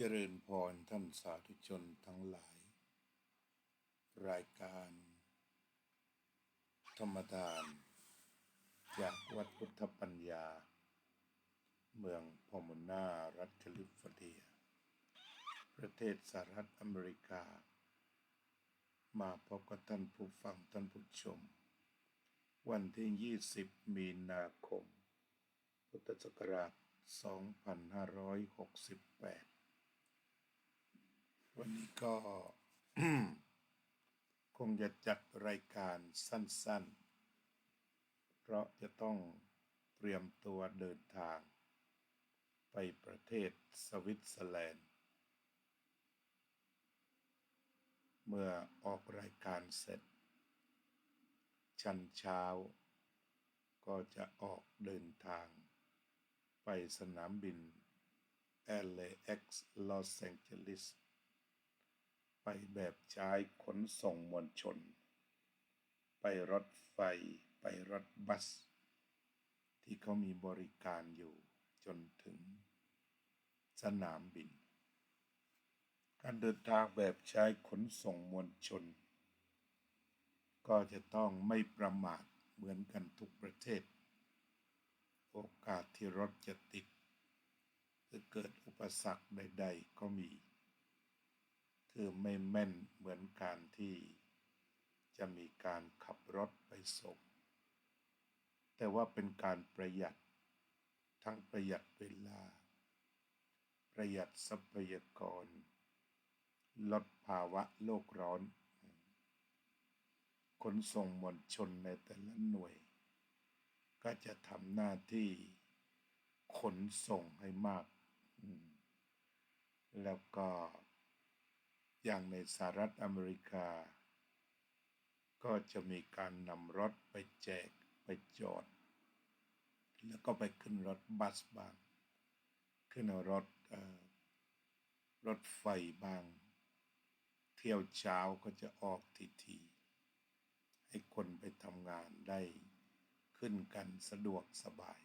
เจริญพรท่านสาธุชนทั้งหลาย รายการ ธรรมทาน จากวัดพุทธปัญญา เมืองพอมนารัฐแคลิฟอร์เนีย ประเทศสหรัฐอเมริกา มาพบกับท่านผู้ฟังท่านผู้ชม วันที่ 20 มีนาคม พุทธศักราช 2568 วันนี้ก็คงจะจัดรายการสั้นๆ เพราะจะต้องเตรียมตัวเดินทาง ไปประเทศสวิตเซอร์แลนด์ เมื่อออกรายการเสร็จ ชันเช้า ก็จะออกเดินทาง ไปสนามบิน LAX ลอสแองเจลิส ไปแบบใช้ขนส่งมวลชน ไปรถไฟ ไปรถบัส ที่เขามีบริการอยู่จนถึงสนามบิน การเดินทางแบบใช้ขนส่งมวลชน ก็จะต้องไม่ประมาทเหมือนกันทุกประเทศ โอกาสที่รถจะติดหรือเกิดอุปสรรคใด ๆ ก็มี คือไม่แม่นเหมือนการที่จะมีการขับรถไปส่ง แต่ว่าเป็นการประหยัด ทั้งประหยัดเวลา ประหยัดทรัพยากร ลดภาวะโลกร้อนขนส่งมวลชนในแต่ละหน่วย ก็จะทำหน้าที่ขนส่งให้มาก แล้วก็ อย่างในสหรัฐอเมริกา ก็จะมีการนำรถไปแจกไปจอด แล้วก็ไปขึ้นรถบัสบ้าง ขึ้นรถรถไฟบ้าง เที่ยวเช้าก็จะออกทีทีให้คนไปทำงานได้ขึ้นกันสะดวกสบาย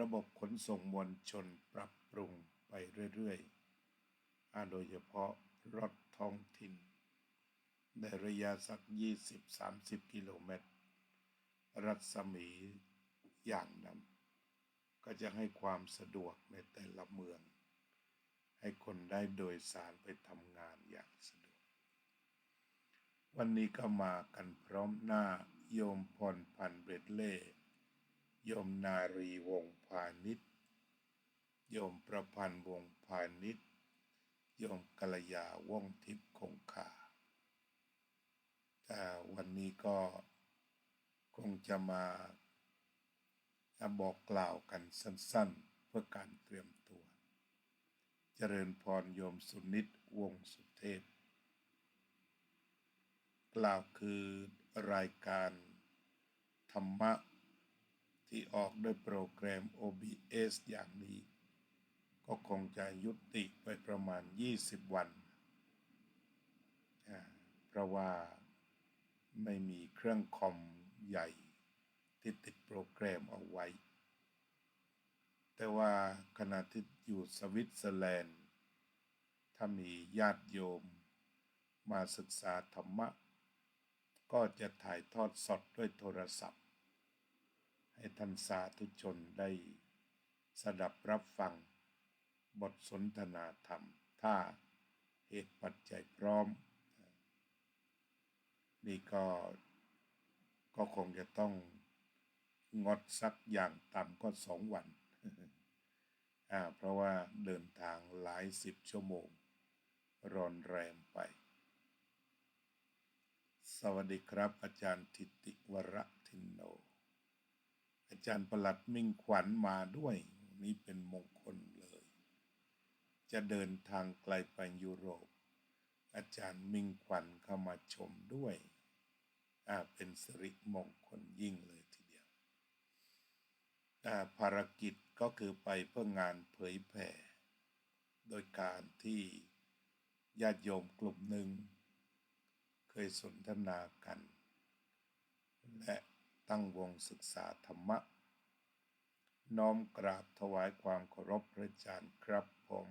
ระบบขนส่งมวลชนปรับปรุงไปเรื่อยๆ โดยเฉพาะรถท้องถิ่น ในระยะสัก 20-30 กิโลเมตร รัศมีอย่างนั้น ก็จะให้ความสะดวกในแต่ละเมือง ให้คนได้โดยสารไปทำงานอย่างสะดวก วันนี้ก็มากันพร้อมหน้าโยมพรพันธ์เบรดเล่โยมนารีวงพาณิชย์โยมประพันธ์วงพาณิชย์ ยมกัลยาว่องทิพย์คงคาแต่วันนี้ก็คงจะมาบอกกล่าวกันสั้นๆ เพื่อการเตรียมตัว เจริญพรโยมสุนิตวงสุเทพ กล่าวคือรายการธรรมะที่ออกด้วยโปรแกรม OBS อย่างนี้ ก็คงจะยุติไปประมาณ 20 วัน เพราะว่าไม่มีเครื่องคอมใหญ่ที่ติดโปรแกรมเอาไว้ แต่ว่าขณะที่อยู่สวิตเซอร์แลนด์ ถ้ามีญาติโยมมาศึกษาธรรมะ ก็จะถ่ายทอดสดด้วยโทรศัพท์ ให้ท่านสาธุชนได้สดับรับฟัง บทสนทนาธรรม ถ้าเหตุปัจจัยพร้อม นี่ก็ก็คงจะต้องงดสักอย่างต่ำก็สองวันอ่าเพราะว่าเดินทางหลายสิบชั่วโมง รอนแรมไป สวัสดีครับ อาจารย์ทิติวรทินโน อาจารย์ประหลัดมิ่งขวัญมาด้วย นี้เป็นมง จะเดินทางไกลไปยุโรป อาจารย์มิ่งขวัญเข้ามาชมด้วยอาเป็นสิริมงคลยิ่งเลยทีเดียวอ่าภารกิจก็คือไปเพื่องานเผยแผ่ โดยการที่ญาติโยมกลุ่มหนึ่ง เคยสนทนากัน และตั้งวงศึกษาธรรมะ น้อมกราบถวายความเคารพพระอาจารย์ครับผม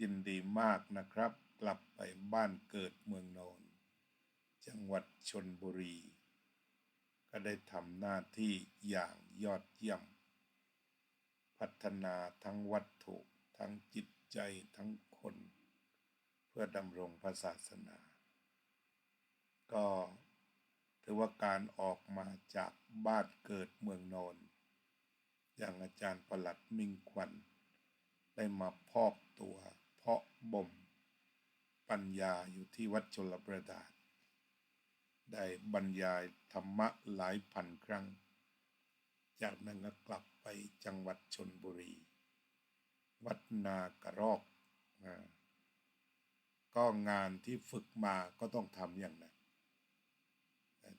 ยินดีมากนะครับ กลับไปบ้านเกิดเมืองโนนจังหวัดชนบุรี ก็ได้ทำหน้าที่อย่างยอดเยี่ยม พัฒนาทั้งวัตถุทั้งจิตใจทั้งคน เพื่อดำรงพระศาสนา ก็ถือว่าการออกมาจากบ้านเกิดเมืองโนนอย่างอาจารย์ประหลัดมิ่งควันได้มาพอกตัวาะบ่ม ปัญญาอยู่ที่วัดชลประดาษ ได้บรรยายธรรมะหลายพันครั้ง จากนั้นก็กลับไปจังหวัดชนบุรี วัดนากระรอกก็งานที่ฝึกมาก็ต้องทำอย่างนั้น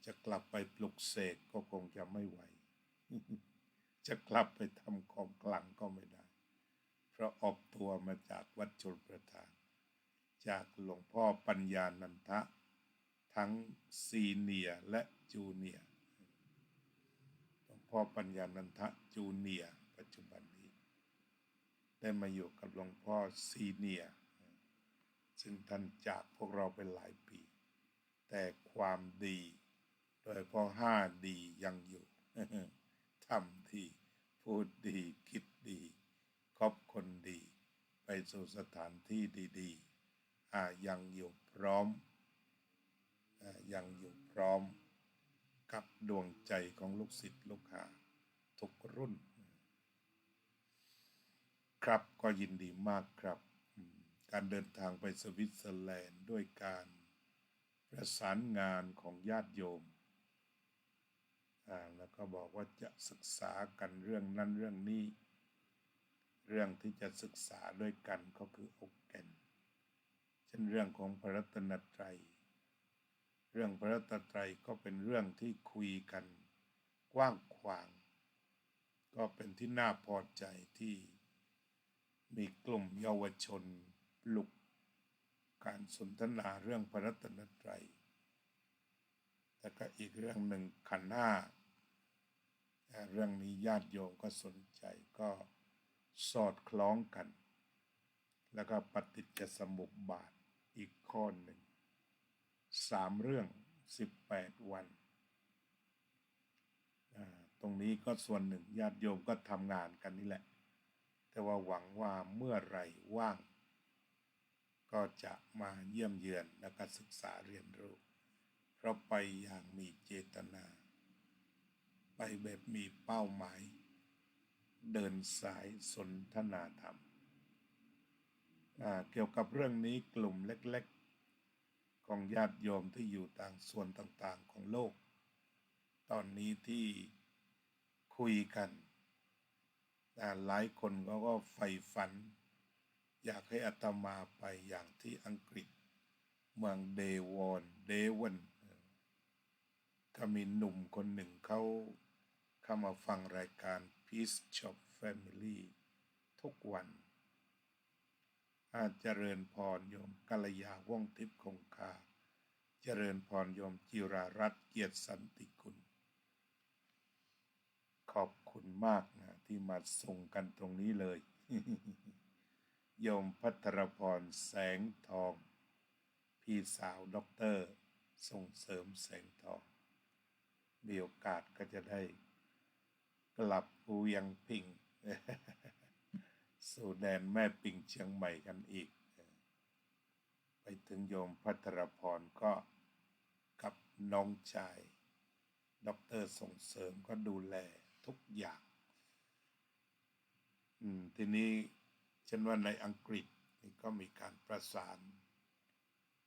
จะกลับไปปลุกเสกก็คงจะไม่ไหว จะกลับไปทำของกลางก็ไม่ได้ ราะออกตัวมาจากวัดชนประทาน จากหลวงพ่อปัญญานันทะ ทั้งซีเนียและจูเนียหลวงพ่อปัญญานันทะจูเนียปัจจุบันนี้ ได้มาอยู่กับหลวงพ่อซีเนียซึ่งท่านจากพวกเราเป็นหลายปี แต่ความดี โดยพาะห้าดียังอยู่ทำดีพูดดีคิดดี คบคนดี ไปสู่สถานที่ดีๆอ่ายังอยู่พร้อมอ่ายังอยู่พร้อม กับดวงใจของลูกศิษย์ลูกหาทุกรุ่น ครับก็ยินดีมากครับ การเดินทางไปสวิตเซอร์แลนด์ด้วยการประสานงานของญาติโยมแล้วก็บอกว่าจะศึกษากันเรื่องนั้นเรื่องนี้ เรื่องที่จะศึกษาด้วยกันก็คืออกแก่น เช่นเรื่องของพระรัตนตรัย เรื่องพระรัตนตรัยก็เป็นเรื่องที่คุยกัน กว้างขวาง ก็เป็นที่น่าพอใจที่มีกลุ่มเยาวชนปลุก การสนทนาเรื่องพระรัตนตรัยแล้วก็อีกเรื่องหนึ่งขันห้าเรื่องนี้ญาติโยมก็สนใจก็ สอดคล้องกัน แล้วก็ปฏิจจสมุปบาทอีกข้อหนึ่งสามเรื่องสิบแปดวัน ตรงนี้ก็ส่วนหนึ่งญาติโยมก็ทำงานกันนี่แหละ แต่ว่าหวังว่าเมื่อไรว่าง ก็จะมาเยี่ยมเยือนและก็ศึกษาเรียนรู้ เพราะไปอย่างมีเจตนา ไปแบบมีเป้าหมาย เดินสายสนทนาธรรม เกี่ยวกับเรื่องนี้กลุ่มเล็กๆ ของญาติโยมที่อยู่ต่างส่วนต่างๆของโลก ตอนนี้ที่คุยกันอ่หลายคนเขาก็ใฝ่ฝัน อยากให้อัตมาไปอย่างที่อังกฤษ เมืองเดวอนเดวันก็มีหนุ่มคนหนึ่งเขาเข้ามาฟังรายการ Peace Shop Family ทุกวัน อาจเจริญพรโยมกัลยาว่องทิพย์คงคา เจริญพรโยมจิรารัตน์เกียรติสันติกุลขอบคุณมากนะที่มาส่งกันตรงนี้เลย โยมพัทรพรแสงทอง พี่สาวด็อกเตอร์ส่งเสริมแสงทอง มีโอกาสก็จะได้ กลับภูยังพิงสู่แดนแม่ปิงเชียงใหม่กันอีก ไปถึงโยมพัทรพรก็กับน้องชายด็อกเตอร์ส่งเสริมก็ดูแลทุกอย่าง อืม ทีนี้ฉันว่าในอังกฤษนี่ก็มีการประสาน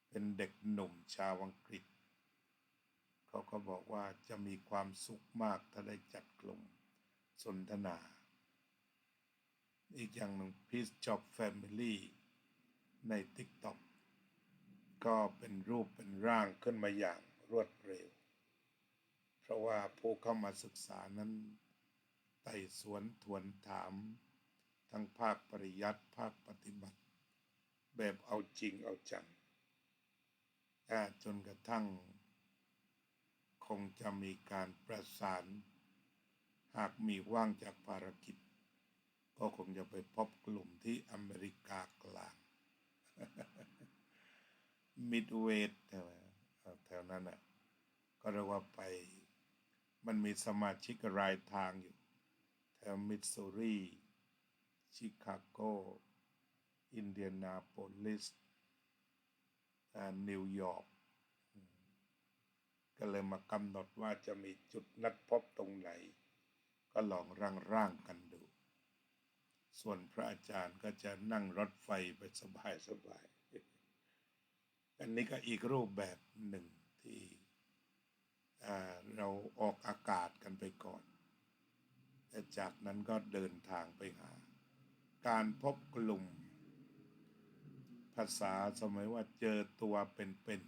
เป็นเด็กหนุ่มชาวอังกฤษ เขาก็บอกว่าจะมีความสุขมากถ้าได้จัดกลุ่ม สนทนา อีกอย่างหนึ่ง Peace Job Family ใน TikTok ก็เป็นรูปเป็นร่างขึ้นมาอย่างรวดเร็ว เพราะว่าผู้เข้ามาศึกษานั้น ไต่สวนทวนถาม ทั้งภาคปริยัติภาคปฏิบัติ แบบเอาจริงเอาจังจนกระทั่ง คงจะมีการประสาน หากมีว่างจากภารกิจ ก็คงจะไปพบกลุ่มที่อเมริกากลางมิดเวสแถวนั้นอะ ก็เรียกว่าไป มันมีสมาชิกรายทางอยู่ แถวมิสซูรีชิคาโก อินเดียนาโพลิสนิวยอร์กก็เลยมากำหนดว่าจะมีจุดนัดพบตรงไหน ก็ลองร่างร่างกันดู ส่วนพระอาจารย์ก็จะนั่งรถไฟไปสบายสบาย อันนี้ก็อีกรูปแบบหนึ่งที่เราออกอากาศกันไปก่อนแต่จากนั้นก็เดินทางไปหา การพบกลุ่ม ภาษาสมัยว่าเจอตัวเป็น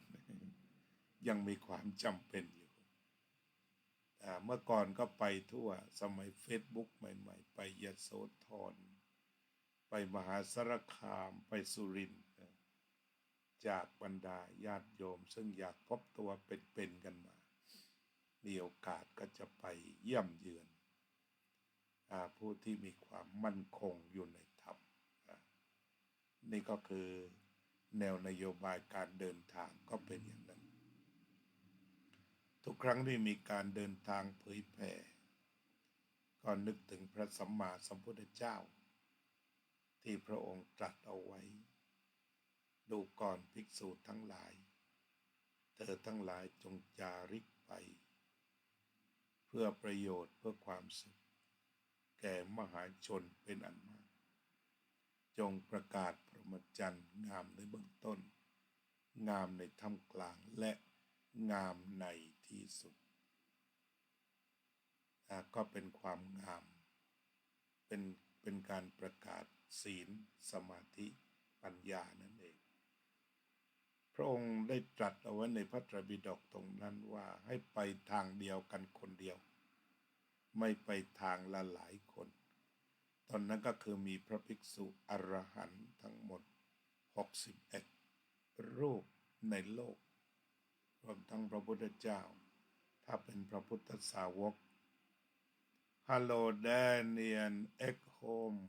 ๆยังมีความจำเป็นอยู่ เมื่อก่อนก็ไปทั่วสมัย Facebook ใหม่ ๆ ไปยโสธรไปมหาสารคามไปสุรินทร์จากบรรดาญาติโยม ซึ่งอยากพบตัวเป็นๆกันมา มีโอกาสก็จะไปเยี่ยมเยือนอผู้ที่มีความมั่นคงอยู่ในธรรมนี่ก็คือแนวนโยบายการเดินทางก็เป็นอย่างนั้น ทุกครั้งที่มีการเดินทางเผยแผ่ก็นึกถึงพระสัมมาสัมพุทธเจ้า ที่พระองค์ตรัสเอาไว้ ดูก่อนภิกษุทั้งหลาย เธอทั้งหลายจงจาริกไป เพื่อประโยชน์เพื่อความสุข แก่มหาชนเป็นอันมาก จงประกาศพรหมจรรย์งามในเบื้องต้น งามในท่ามกลางและงามใน ที่สุด ก็เป็นความงาม เป็นเป็นการประกาศศีล สมาธิปัญญานั่นเอง พระองค์ได้ตรัสเอาไว้ในพระตรปิฎกตรงนั้นว่าให้ไปทางเดียวกันคนเดียว ไม่ไปทางละหลายคน ตอนนั้นก็คือมีพระภิกษุอรหันต์ทั้งหมด 61 รูปในโลก รวมทั้งพระพุทธเจ้า ถ้าเป็นพระพุทธสาวก Hello Daniel Egg Home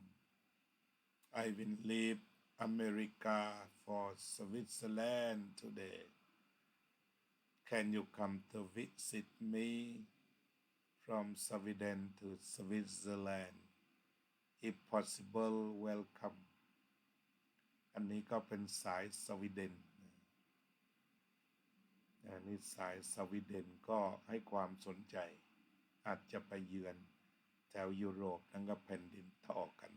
I will leave America for Switzerland today Can you come to visit me from Sweden to Switzerland if possible welcome อันนี้ก็เป็นสายสวีเดน นนี้สายสวีเดนก็ให้ความสนใจ อาจจะไปเยือนแถวยุโรปนั่นก็แผ่นดินท่อกัน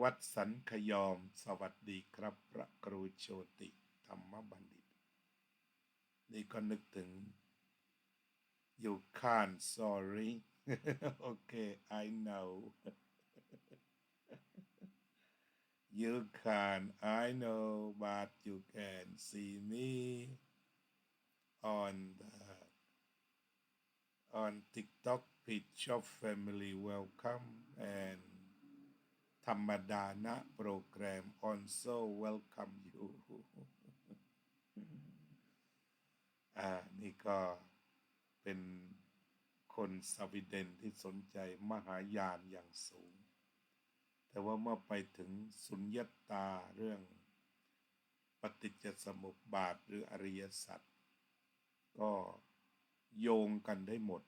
วัดสันขยอมสวัสดีครับพระครูโชติธรรมบัณฑิต นี่ก็นึกถึง you can't sorry okay I know you can I know but you can see me on the on TikTok Pit Shop Family Welcome and ธรรมดานะโปรแกรม also welcome you อ่า นี่ก็เป็นคนสวีเดนที่สนใจมหายานอย่างสูง แต่ว่าเมื่อไปถึงสุญญตาเรื่องปฏิจจสมุปบาทหรืออริยสัจก็โยงกันได้หมด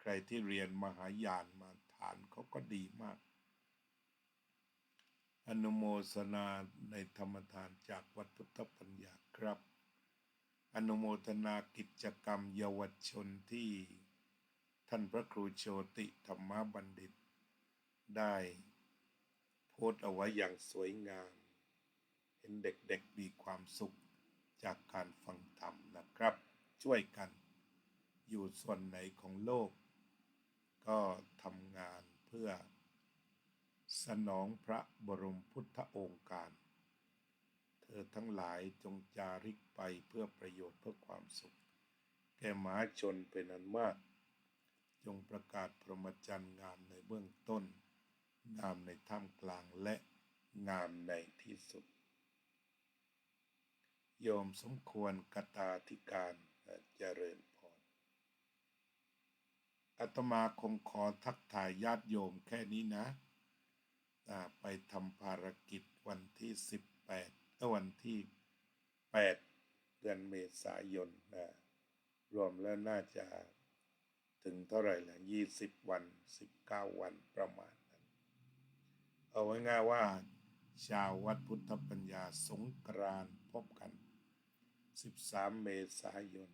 ใครที่เรียนมหายานมาฐานเขาก็ดีมาก อนุโมทนาในธรรมทานจากวัดพุทธปัญญาครับ อนุโมทนากิจกรรมเยาวชนที่ท่านพระครูโชติธรรมบัณฑิต ได้โพสต์เอาไว้อย่างสวยงาม เห็นเด็กๆมีความสุขจากการฟังธรรมนะครับ ช่วยกัน อยู่ส่วนไหนของโลก ก็ทำงานเพื่อ สนองพระบรมพุทธองค์การ เธอทั้งหลายจงจาริกไปเพื่อประโยชน์เพื่อความสุข แก่มาชนเป็นอันมาก จงประกาศพรหมจรรย์งามในเบื้องต้น งามในท่ามกลางและงามในที่สุด โยมสมควรกตาธิการเจริญพรอาตมาคงขอทักทายญาติโยมแค่นี้นะ ไปทำภารกิจวันที่18เอ่อวันที่8เดือนเมษายนนะรวมแล้วน่าจะถึงเท่าไหร่ละ20วัน19วันประมาณ เอาไว้ง่ายว่า ชาววัดพุทธปัญญาสงกรานพบกัน 13 เมษายน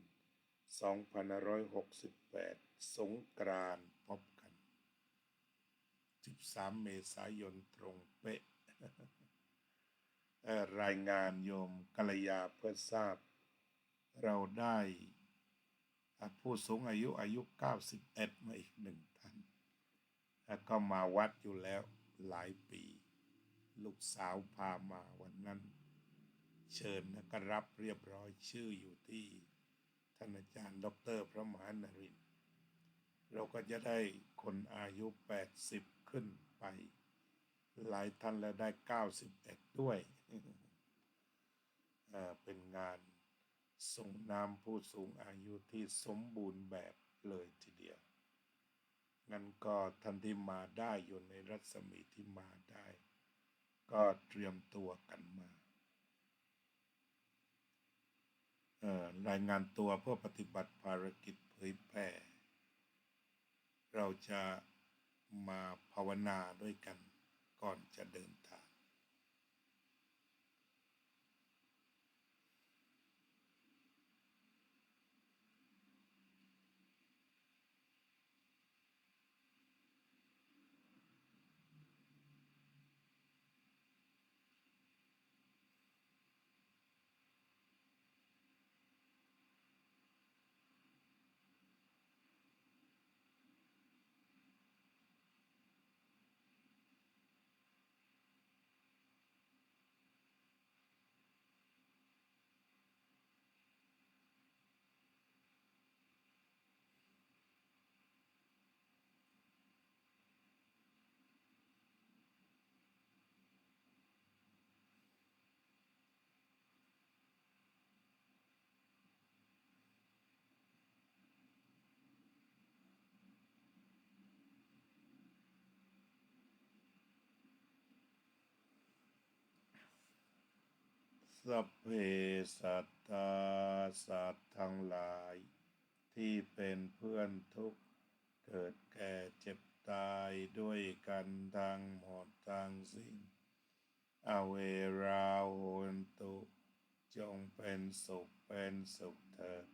2568 สงกรานพบกัน 13 เมษายนตรงเป๊ะรายงานโยมกัลยาเพื่อทราบ เราได้ผู้สูงอายุอายุ 91 มาอีกหนึ่งท่านแล้วก็มาวัดอยู่แล้ว หลายปี ลูกสาวพามาวันนั้น เชิญแล้วก็รับเรียบร้อยชื่ออยู่ที่ท่านอาจารย์ ดร พระมหานรินทร์เราก็จะได้คนอายุ 80 ขึ้นไป หลายท่านแล้วได้ 91 ด้วยเป็นงานส่งนามผู้สูงอายุที่สมบูรณ์แบบเลยทีเดียว งั้นก็ท่านที่มาได้อยู่ในรัศมีที่มาได้ ก็เตรียมตัวกันมารายงานตัวเพื่อปฏิบัติภารกิจเผยแผ่เราจะมาภาวนาด้วยกันก่อนจะเดิน สัพเพสัตตาสัตว์ทั้งหลาย ที่เป็นเพื่อนทุกข์ เกิดแก่เจ็บตายด้วยกันทั้งหมดทั้งสิ้นอเวราโหนตุ จงเป็นสุขเป็นสุขเถิด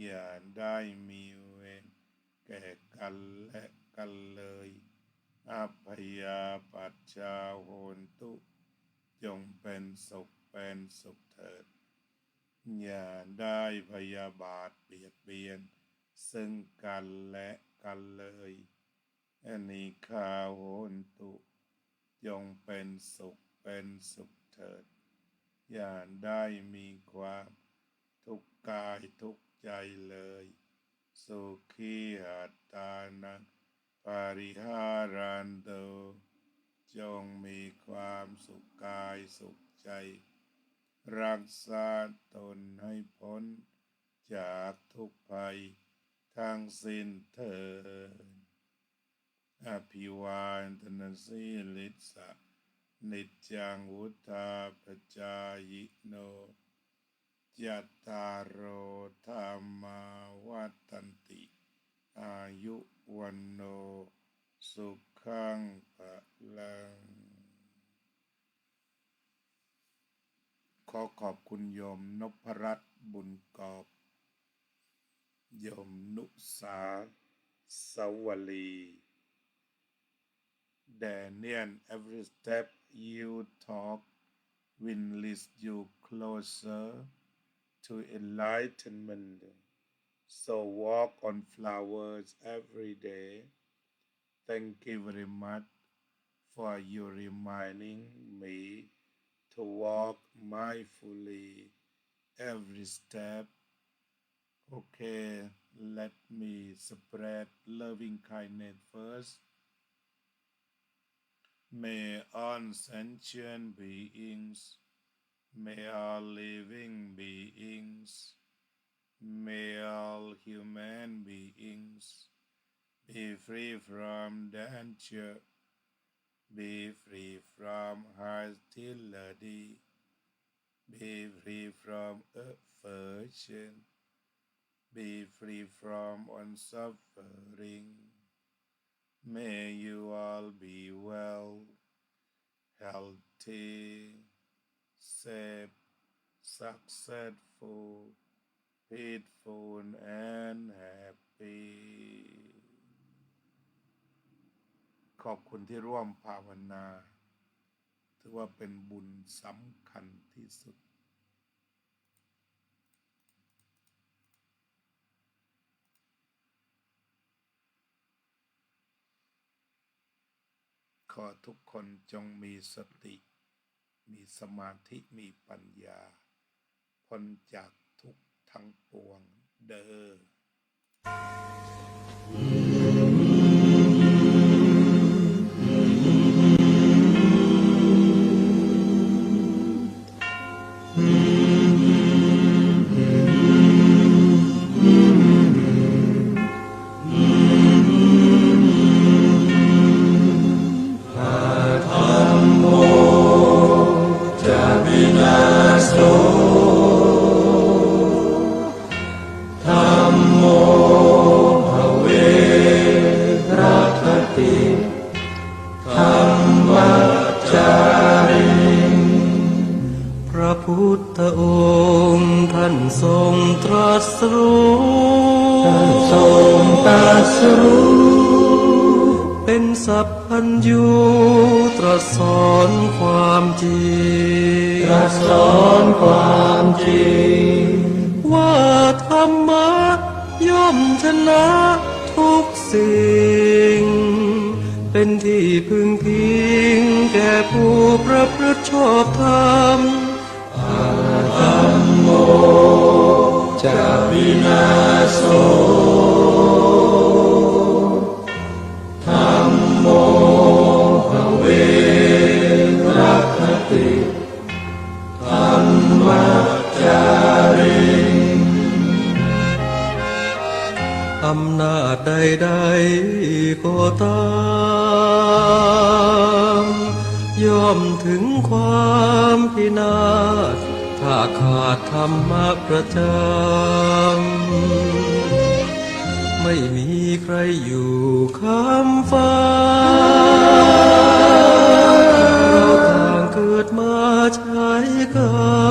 อย่าได้มีเวรแก่กันและกันเลยอภัยาปัจจาโหนตุ จงเป็นสุข เป็นสุขเถิด อย่าได้พยาบาทเบียดเบียน ซึ่งกันและกันเลยอันนี้คาโหนตุจงเป็นสุขเป็นสุขเถิด อย่าได้มีความทุกข์กายทุกข์ใจเลย สุขีหัตตานังปาริหารันโตจงมีความสุขกายสุขใจ รักษาตนให้พ้น จากทุกภัยทั้งสิ้นเถิดอภิวาทนาสีลิสะนิจังวุธาปจายโนจัตตารโอธรรมาวัฏันติ อายุวันโน สุขังปะลัง อขอบคุณโยมนพรัตน์บุญกอบโยมนุสาสวลี Daniel, every step you talk will lead you closer to enlightenment. So walk on flowers every day. Thank you very much for you reminding me to walk mindfully every step. Okay, let me spread loving kindness first. May all sentient beings, may all living beings, may all human beings be free from danger, be free from hostility, be free from aversion, be free from unsuffering. May you all be well, healthy, safe, successful, peaceful, and happy. ขอบคุณที่ร่วมภาวนา ถือว่าเป็นบุญสำ คัญที่สุด ขอทุกคนจงมีสติ มีสมาธิมีปัญญาพ้นจากทุกทั้งปวงเด้อ ที่พึงพิงแก่ผู้ประพฤติชอบธรรมจะวินาโสธรรมโมภเวรัคติธรรมจาริอำนาจใดๆก็ตาม มถึงความพินาศถ้าขาดธรรมะประจำไม่มีใครอยู่ข้ามฟ้าเราต่างเกิดมาใช้กัน